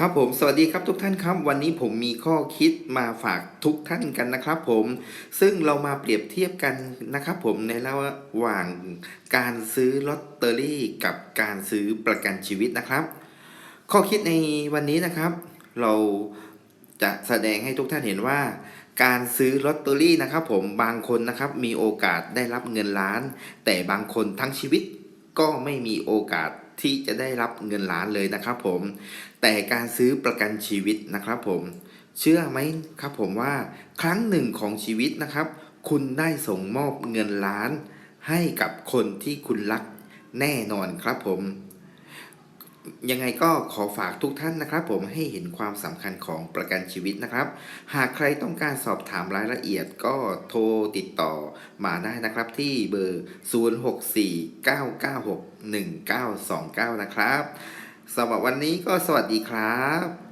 ครับผมสวัสดีครับทุกท่านครับวันนี้ผมมีข้อคิดมาฝากทุกท่านกันนะครับผมซึ่งเรามาเปรียบเทียบกันนะครับผมในระหว่างการซื้อลอตเตอรี่กับการซื้อประกันชีวิตนะครับ ข้อคิดในวันนี้นะครับ เราจะแสดงให้ทุกท่านเห็นว่า การซื้อลอตเตอรี่นะครับ ผมบางคนนะครับมีโอกาสได้รับเงินล้าน แต่บางคนทั้งชีวิตก็ไม่มีโอกาส ที่จะได้รับเงินล้านเลยนะครับผม แต่การซื้อประกันชีวิตนะครับผม เชื่อไหมครับผมว่าครั้งหนึ่งของชีวิตนะครับ คุณได้ส่งมอบเงินล้าน ให้กับคนที่คุณรักแน่นอนครับผม ยังไงก็ขอฝากทุกท่านนะครับ ผมให้เห็นความสำคัญของประกันชีวิตนะครับ หากใครต้องการสอบถามรายละเอียดก็โทรติดต่อมาได้นะครับที่เบอร์ 0649961929 นะครับสำหรับวันนี้ก็สวัสดีครับ